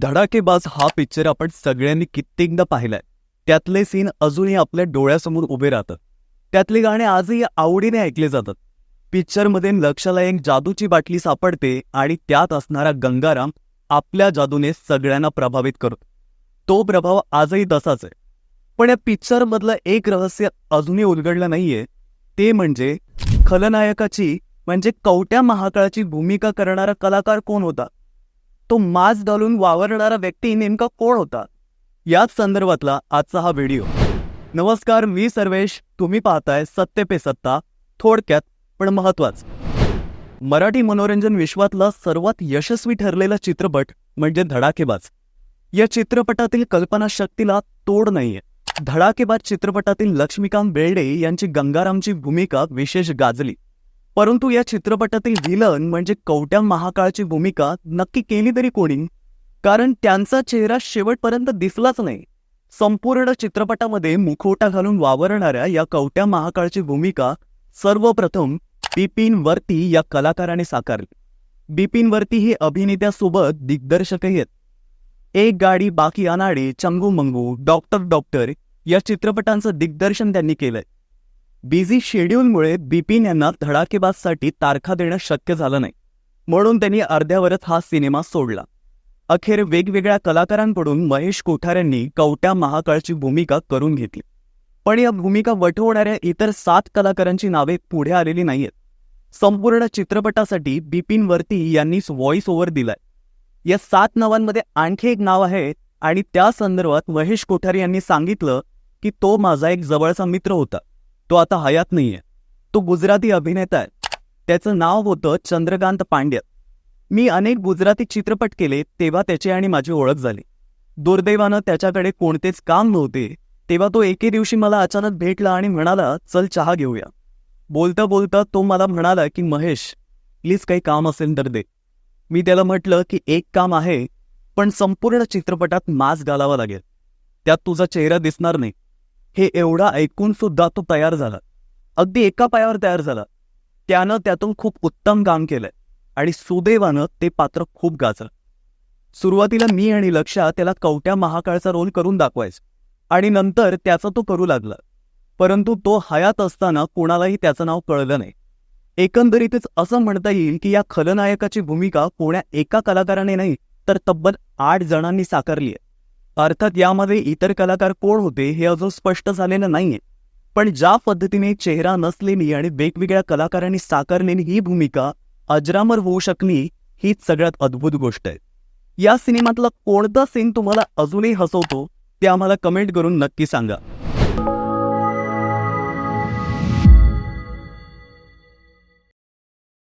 धडाकेबाज हा पिक्चर आपण सगळ्यांनी कित्येकदा पाहिलाय. त्यातले सीन अजूनही आपल्या डोळ्यासमोर उभे राहतात. त्यातले गाणे आजही आवडीने ऐकले जातात. पिक्चरमध्ये लक्षाला एक जादूची बाटली सापडते आणि त्यात असणारा गंगाराम आपल्या जादूने सगळ्यांना प्रभावित करतो. तो प्रभाव आजही तसाच आहे. पण या पिक्चरमधलं एक रहस्य अजूनही उलगडलं नाहीये. ते म्हणजे खलनायकाची म्हणजे कवट्या महाकाळाची भूमिका करणारा कलाकार कोण होता? तो मास्क घालून वावरणारा व्यक्ती नेमका कोण होता? याच संदर्भातला आजचा हा व्हिडिओ. नमस्कार मी सर्वेश. तुम्ही पाहताय सत्य पे सत्ता. थोडक्यात पण महत्वाचं. मराठी मनोरंजन विश्वातला सर्वात यशस्वी ठरलेला चित्रपट म्हणजे धडाकेबाज. या चित्रपटातील कल्पनाशक्तीला तोड नाहीये. धडाकेबाज चित्रपटातील लक्ष्मीकांत बेर्डे यांची गंगारामची भूमिका विशेष गाजली. परंतु या चित्रपटातील विलन म्हणजे कवट्या महाकाळची भूमिका नक्की केली तरी कोणी? कारण त्यांचा चेहरा शेवटपर्यंत दिसलाच नाही. संपूर्ण चित्रपटामध्ये मुखवटा घालून वावरणाऱ्या या कवट्या महाकाळची भूमिका सर्वप्रथम बिपिन वर्ती या कलाकाराने साकारली. बिपिन वर्ती हे अभिनेत्यासोबत दिग्दर्शकही आहेत. एक गाडी बाकी अनाडे चंगू मंगू डॉक्टर डॉक्टर या चित्रपटांचं दिग्दर्शन त्यांनी केलंय. बिझी शेड्यूलमुळे बिपिन यांना धडाकेबाजसाठी तारखा देणं शक्य झालं नाही. म्हणून त्यांनी अर्ध्यावरच हा सिनेमा सोडला. अखेर वेगवेगळ्या कलाकारांकडून महेश कोठाऱ्यांनी कवट्या महाकाळची भूमिका करून घेतली. पण या भूमिका वठवणाऱ्या इतर सात कलाकारांची नावे पुढे आलेली नाहीयेत. संपूर्ण चित्रपटासाठी बिपिन वर्ती यांनीच व्हॉइस ओव्हर दिलाय. या सात नावांमध्ये आणखी एक नाव आहे आणि त्या संदर्भात महेश कोठारी यांनी सांगितलं की तो माझा एक जवळचा मित्र होता. तो आता हयात नाहीये. तो गुजराती अभिनेता आहे. त्याचं नाव होतं चंद्रकांत पांड्या. मी अनेक गुजराती चित्रपट केले तेव्हा त्याची आणि माझी ओळख झाली. दुर्दैवानं त्याच्याकडे कोणतेच काम नव्हते तेव्हा तो एके दिवशी मला अचानक भेटला आणि म्हणाला चल चहा घेऊया. बोलता बोलता तो मला म्हणाला की महेश प्लीज काही काम असेल तर दे. मी त्याला म्हटलं की एक काम आहे पण संपूर्ण चित्रपटात मास्क घालावा लागेल. त्यात तुझा चेहरा दिसणार नाही. हे एवढा ऐकून सुद्धा तो तयार झाला. अगदी एका पायावर तयार झाला. त्यानं त्यातून खूप उत्तम काम केलंय. आणि सुदैवानं ते पात्र खूप गाजलं. सुरुवातीला मी आणि लक्षा त्याला कवट्या महाकाळचा रोल करून दाखवायचं. आणि नंतर त्याचा तो करू लागला. परंतु तो हयात असताना कोणालाही त्याचं नाव कळलं नाही. एकंदरीतच असं म्हणता येईल की या खलनायकाची भूमिका कोण्या एका कलाकाराने नाही तर तब्बल आठ जणांनी साकारली आहे अर्थात यामध्ये इतर कलाकार कोण होते हे अजून स्पष्ट झालेलं नाहीये. पण ज्या पद्धतीने चेहरा नसलेली आणि वेगवेगळ्या कलाकारांनी साकारलेली ही भूमिका अजरामर होऊ शकली हीच सगळ्यात अद्भुत गोष्ट आहे. या सिनेमातला कोणता सीन तुम्हाला अजूनही हसवतो ते आम्हाला कमेंट करून नक्की सांगा.